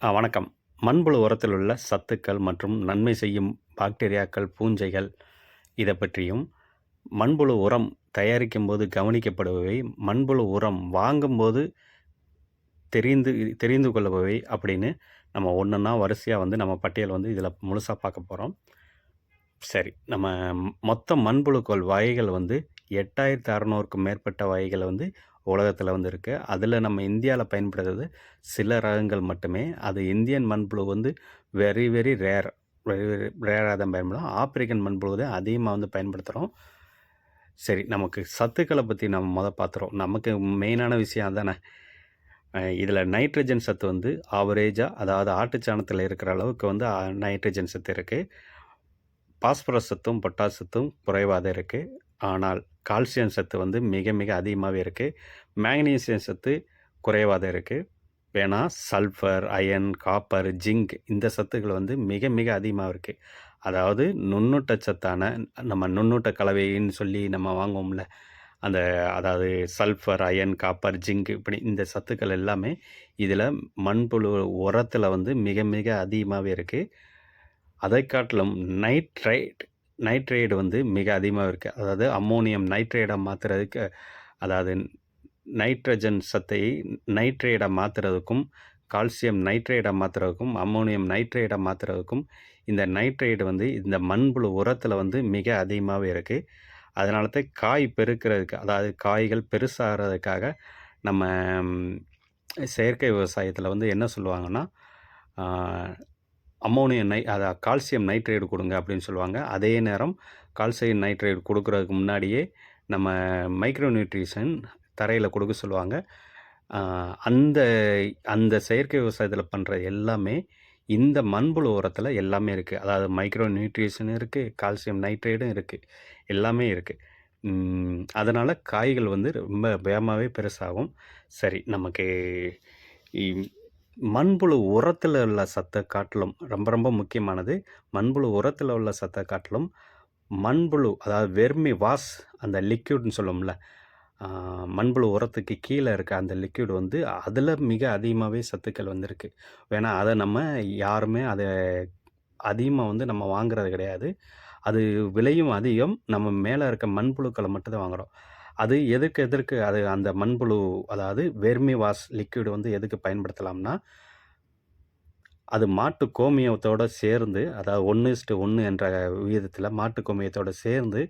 வணக்கம். மண்புழு உரத்தில் உள்ள சத்துக்கள் மற்றும் நன்மை செய்யும் பாக்டீரியாக்கள், பூஞ்சைகள் இதை பற்றியும், மண்புழு உரம் தயாரிக்கும்போது கவனிக்கப்படுபவை, மண்புழு உரம் வாங்கும்போது தெரிந்து தெரிந்து கொள்பவை அப்படின்னு நம்ம ஒன்றுன்னா வரிசையாக வந்து நம்ம பட்டியல் வந்து இதில் முழுசாக பார்க்க போகிறோம் சரி. நம்ம மொத்த மண்புழுக்கள் வகைகள் வந்து 8600க்கும் மேற்பட்ட வகைகளை வந்து உலகத்தில் வந்து இருக்குது அதில் நம்ம இந்தியாவில் பயன்படுறது சில ரகங்கள் மட்டுமே. அது இந்தியன் மண்புழு வந்து very very rare. Very very ரேராக தான் பயன்படும். ஆப்பிரிக்கன் மண்புழு தான் அதிகமாக வந்து பயன்படுத்துகிறோம் சரி. நமக்கு சத்துக்களை பற்றி நம்ம மொதல் பார்த்துறோம் நமக்கு மெயினான விஷயம் தானே இதில் நைட்ரஜன் சத்து வந்து ஆவரேஜாக அதாவது ஆட்டுச்சாணத்தில் இருக்கிற அளவுக்கு வந்து நைட்ரஜன் சத்து இருக்கு. பாஸ்பரஸ் சத்தும், பொட்டாஸ் சத்தும் தான் இருக்குது ஆனால் கால்சியம் சத்து வந்து மிக மிக அதிகமாகவே இருக்குது மேக்னீசியம் சத்து குறைவாக தான் இருக்குது வேணா சல்ஃபர், அயன் காப்பர், ஜிங்க் இந்த சத்துக்கள் வந்து மிக மிக அதிகமாக இருக்குது அதாவது நுண்ணூட்ட சத்தான நம்ம நுண்ணூட்ட கலவைன்னு சொல்லி நம்ம வாங்குவோம்ல. அந்த அதாவது சல்ஃபர், அயன் காப்பர், ஜிங்க் இப்படி இந்த சத்துக்கள் எல்லாமே இதில் மண்புழு உரத்தில் வந்து மிக மிக அதிகமாகவே இருக்குது அதை காட்டிலும் நைட்ரைட் நைட்ரேடு வந்து மிக அதிகமாக இருக்குது அதாவது அம்மோனியம் நைட்ரேடாக மாற்றுறதுக்கு அதாவது நைட்ரஜன் சத்தை நைட்ரேடாக மாற்றுறதுக்கும் கால்சியம் நைட்ரேடாக மாற்றுறதுக்கும் அம்மோனியம் நைட்ரேடாக மாற்றுறதுக்கும் இந்த நைட்ரேடு வந்து இந்த மண்புழு உரத்தில் வந்து மிக அதிகமாகவே இருக்குது அதனால தான் காய் பெருக்கிறதுக்கு அதாவது காய்கள் பெருசாகிறதுக்காக நம்ம செயற்கை விவசாயத்தில் வந்து என்ன சொல்லுவாங்கன்னா, அம்மோனியம் நை அத கால்சியம் நைட்ரேட் கொடுங்க அப்படின்னு சொல்லுவாங்க. அதே நேரம் கால்சியம் நைட்ரேட் கொடுக்குறதுக்கு முன்னாடியே நம்ம மைக்ரோ நியூட்ரிஷன் தரையில் கொடுக்க சொல்லுவாங்க. அந்த அந்த செயற்கை விவசாயத்தில் பண்ணுற எல்லாமே இந்த மண்புழு உரத்தில் எல்லாமே இருக்குது அதாவது மைக்ரோ நியூட்ரிஷன் இருக்குது கால்சியம் நைட்ரேடும் இருக்குது எல்லாமே இருக்குது அதனால் காய்கள் வந்து ரொம்ப வேகமாகவே பெருசாகும். சரி நமக்கு மண்புழு உரத்தில் உள்ள சத்தை காட்டிலும் ரொம்ப ரொம்ப முக்கியமானது, மண்புழு உரத்தில் உள்ள சத்தை காட்டிலும் மண்புழு அதாவது வெர்மி வாஷ் அந்த லிக்யூட்னு சொல்லுவோம்ல. மண்புழு உரத்துக்கு கீழே இருக்க அந்த லிக்யூட் வந்து அதில் மிக அதிகமாகவே சத்துக்கள் வந்திருக்கு வேணால் அதை நம்ம யாருமே அதை அதிகமாக வந்து நம்ம வாங்குறது கிடையாது. அது விலையும் அதிகம். நம்ம மேலே இருக்க மண்புழுக்களை மட்டும்தான் வாங்குகிறோம் வாங்குறோம். அது எதுக்கு எதற்கு அது அந்த மண்புழு அதாவது வெர்மி வாஷ் லிக்விட் வந்து எதுக்கு பயன்படுத்தலாம்னா அது மாட்டு கோமியத்தோடு சேர்ந்து அதாவது 1:1 என்ற விகிதத்தில் மாட்டு கோமியத்தோட சேர்ந்து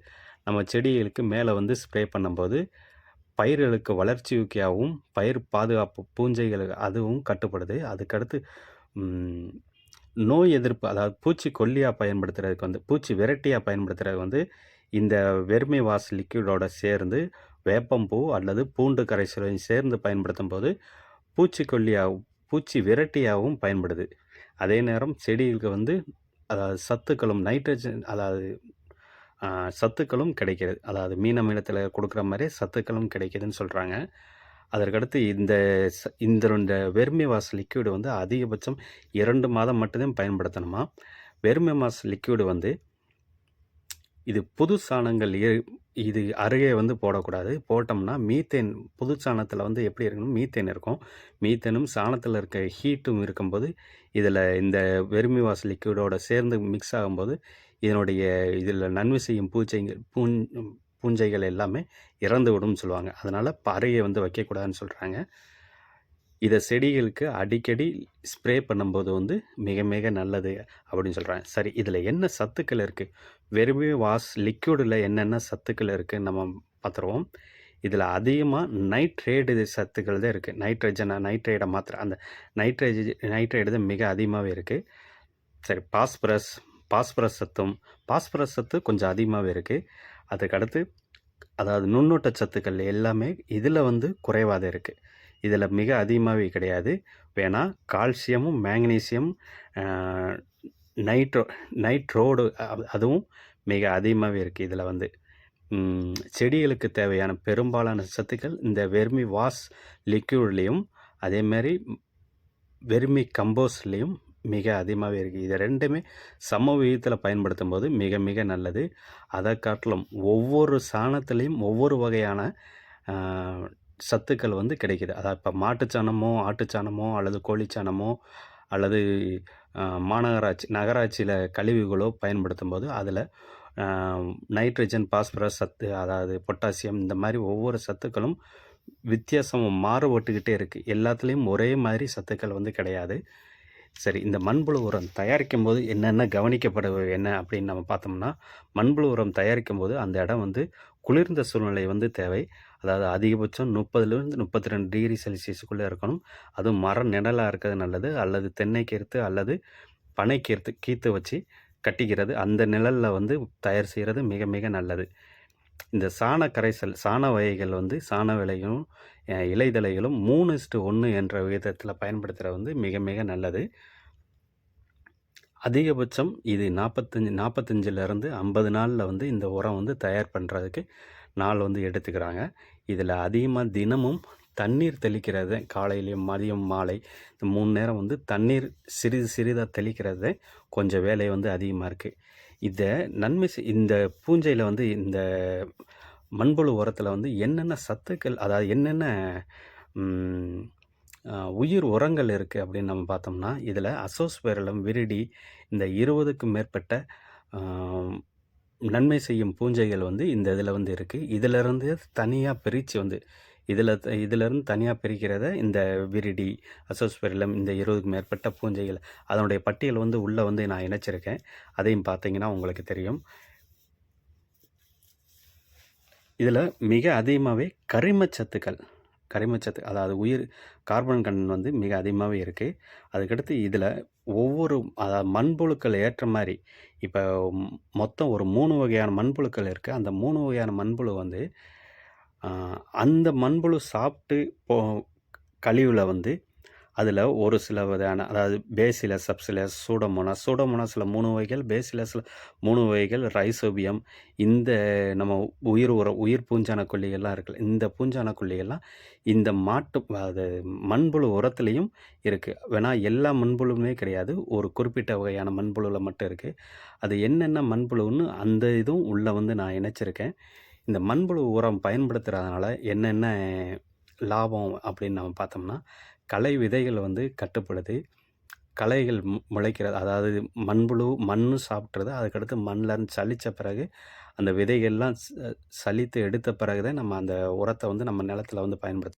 நம்ம செடிகளுக்கு மேலே வந்து ஸ்ப்ரே பண்ணும்போது, பயிர்களுக்கு வளர்ச்சியூக்கியாவும், பயிர் பாதுகாப்பு பூஞ்சைகள் அதுவும் கட்டுப்படுது. அதுக்கடுத்து நோய் எதிர்ப்பு அதாவது பூச்சிக்கொல்லியா பயன்படுத்துறதுக்கு வந்து பூச்சி விரட்டியாக பயன்படுத்துறது வந்து இந்த வெறுமை வாசல் லிக்யூடோட சேர்ந்து வேப்பம்பூ அல்லது பூண்டு கரைசலையும் சேர்ந்து பயன்படுத்தும் போது பூச்சிக்கொல்லியாகவும் பூச்சி விரட்டியாகவும் பயன்படுது. அதே நேரம் செடிகளுக்கு வந்து அதாவது சத்துக்களும் நைட்ரஜன் அதாவது சத்துக்களும் கிடைக்கிறது. அதாவது மீன் மீனத்தில் கொடுக்குற மாதிரி சத்துக்களும் கிடைக்கிதுன்னு சொல்கிறாங்க அதற்கடுத்து இந்த ச இந்த ரெண்டு வெர்மி வாஷ் லிக்யூடு வந்து அதிகபட்சம் இரண்டு மாதம் மட்டும்தான் பயன்படுத்தணுமா வெறுமை வெர்மி லிக்யூடு வந்து இது புது சாணங்கள் இது அருகே வந்து போடக்கூடாது. போட்டோம்னா மீத்தேன் புது சாணத்தில் வந்து எப்படி இருக்கணும் மீத்தேன் இருக்கும். மீத்தேனும் சாணத்தில் இருக்க ஹீட்டும் இருக்கும்போது, இதில் இந்த வெறுமை வாசல் லிக்விடோட சேர்ந்து மிக்ஸ் ஆகும்போது, இதனுடைய இதில் நன்மை செய்யும் பூச்சைகள் பூஞ் பூஞ்சைகள் எல்லாமே இறந்து விடும்னு சொல்லுவாங்க. அதனால் அருகே வந்து வைக்கக்கூடாதுன்னு சொல்கிறாங்க இதை செடிகளுக்கு அடிக்கடி ஸ்ப்ரே பண்ணும்போது வந்து மிக மிக நல்லது அப்படின்னு சொல்கிறாங்க சரி இதில் என்ன சத்துக்கள் இருக்குது வெர்மி வாஸ் லிக்யூடில் என்னென்ன சத்துக்கள் இருக்குதுன்னு நம்ம பார்த்துருவோம். இதில் அதிகமாக நைட்ரேடு சத்துக்கள் தான் இருக்குது நைட்ரஜனை நைட்ரைடை மாத்திர அந்த நைட்ரஜ நைட்ரைடு தான் மிக அதிகமாகவே இருக்குது சரி பாஸ்பரஸ் பாஸ்பரஸ் சத்தும் பாஸ்பரஸ் சத்து கொஞ்சம் அதிகமாகவே இருக்குது அதுக்கடுத்து அதாவது நுண்ணூட்ட சத்துக்கள் எல்லாமே இதில் வந்து குறைவாக தான் இதில் மிக அதிகமாகவே கிடையாது. வேணால் கால்சியமும், மேக்னீசியம், நைட்ரோ நைட்ரோடு அதுவும் மிக அதிகமாகவே இருக்குது இதில் வந்து. செடிகளுக்கு தேவையான பெரும்பாலான சத்துக்கள் இந்த வெர்மி வாஷ் லிக்யூட்லேயும் அதேமாரி வெர்மி கம்போஸ்ட்லேயும் மிக அதிகமாகவே இருக்குது இது ரெண்டுமே சம பயன்படுத்தும் போது மிக மிக நல்லது. அதை காட்டிலும் ஒவ்வொரு சாணத்துலேயும் ஒவ்வொரு வகையான சத்துக்கள் வந்து கிடைக்குது. அதாவது இப்போ மாட்டுச்சாணமோ ஆட்டுச்சாணமோ அல்லது கோழிச்சாணமோ அல்லது மாநகராட்சி நகராட்சியில் கழிவுகளோ பயன்படுத்தும் போது அதில் நைட்ரஜன், பாஸ்பரஸ் சத்து அதாவது பொட்டாசியம் இந்த மாதிரி ஒவ்வொரு சத்துக்களும் வித்தியாசம் மாறுபட்டுக்கிட்டே இருக்குது எல்லாத்துலேயும் ஒரே மாதிரி சத்துக்கள் வந்து கிடையாது. சரி இந்த மண்புழு உரம் தயாரிக்கும் போது என்னென்ன கவனிக்கப்பட என்ன அப்படின்னு நம்ம பார்த்தோம்னா, மண்புழு உரம் தயாரிக்கும் போது அந்த இடம் வந்து குளிர்ந்த சூழ்நிலை வந்து தேவை. அதாவது அதிகபட்சம் 30லிருந்து 32 டிகிரி செல்சியஸுக்குள்ளே இருக்கணும். அதுவும் மரம் நிழலாக இருக்கிறது நல்லது. அல்லது தென்னை கீர்த்து அல்லது பனை கீர்த்து கீத்து வச்சு கட்டிக்கிறது. அந்த நிழலில் வந்து தயார் செய்கிறது மிக மிக நல்லது. இந்த சாண கரைசல், சாண வகைகள் வந்து சாண விலையும், அ இலைதழைகளும் 3:1 என்ற விகிதத்தில் பயன்படுத்துகிற வந்து மிக மிக நல்லது. அதிகபட்சம் இது நாற்பத்தஞ்சு நாற்பத்தஞ்சிலேருந்து ஐம்பது நாளில் வந்து இந்த உரம் வந்து தயார் பண்ணுறதுக்கு நாள் வந்து எடுத்துக்கிறாங்க. இதில் அதிகமாக தினமும் தண்ணீர் தெளிக்கிறது காலையிலையும் மதியம், மாலை இந்த மூணு நேரம் வந்து தண்ணீர் சிறிது சிறிதாக தெளிக்கிறது கொஞ்சம் வேலை வந்து அதிகமாக இருக்குது இதை நன்மை இந்த பூஞ்சையில் வந்து இந்த மண்புழு உரத்தில் வந்து என்னென்ன சத்துக்கள் அதாவது என்னென்ன உயிர் உரங்கள் இருக்குது அப்படின்னு நம்ம பார்த்தோம்னா, இதில் அசோஸ்பெரலம் விரிடி இந்த 20க்கும் மேற்பட்ட நன்மை செய்யும் பூஞ்சைகள் வந்து இந்த இதில் வந்து இருக்குது இதிலிருந்து தனியாக பிரிச்சு வந்து இதில் இதிலிருந்து தனியாக பிரிக்கிறத இந்த விரிடி, அசோஸ்பெரிலம் இந்த 20க்கும் மேற்பட்ட பூஞ்சைகள் அதனுடைய பட்டியல் வந்து உள்ளே வந்து நான் இணைச்சிருக்கேன். அதையும் பார்த்தீங்கன்னா உங்களுக்கு தெரியும். இதில் மிக அதிகமாவே கரிமச்சத்துக்கள் கரிமச்சத்து அதாவது உயிர் கார்பன் கண்டன் வந்து மிக அதிகமாகவே இருக்குது அதுக்கடுத்து இதில் ஒவ்வொரு அதாவது மண்புழுக்கள் ஏற்ற மாதிரி இப்போ மொத்தம் ஒரு மூணு வகையான மண்புழுக்கள் இருக்குது அந்த மூணு வகையான மண்புழு வந்து அந்த மண்புழு சாப்பிட்டு போ கழிவில் வந்து அதில் ஒரு சில வகையான அதாவது பேசிலஸ், சப்சிலஸ், சூடமோனாஸ் சூடமோனாஸில் மூணு வகைகள், பேசிலஸில் மூணு வகைகள், ரைசோபியம் இந்த நம்ம உயிர் உரம் உயிர் பூஞ்சான கொல்லிகள்லாம் இருக்குல்ல, இந்த பூஞ்சான கொல்லிகள்லாம் இந்த மாட்டு அது மண்புழு உரத்துலேயும் இருக்குது வேணா எல்லா மண்புழுவுமே கிடையாது. ஒரு குறிப்பிட்ட வகையான மண்புழுவில் மட்டும் இருக்குது அது என்னென்ன மண்புழுன்னு அந்த இதுவும் உள்ளே வந்து நான் இணைச்சிருக்கேன். இந்த மண்புழு உரம் பயன்படுத்துகிறதுனால என்னென்ன லாபம் அப்படின்னு நம்ம பார்த்தோம்னா, கலை விதைகள் வந்து கட்டுப்படுது. களைகள் முளைக்கிறது அதாவது மண்புழு மண்ணு சாப்பிட்றது. அதுக்கடுத்து மண்ணில் சலித்த பிறகு அந்த விதைகள்லாம் ச சலித்து எடுத்த பிறகு தான் நம்ம அந்த உரத்தை வந்து நம்ம நிலத்துல வந்து பயன்படுத்த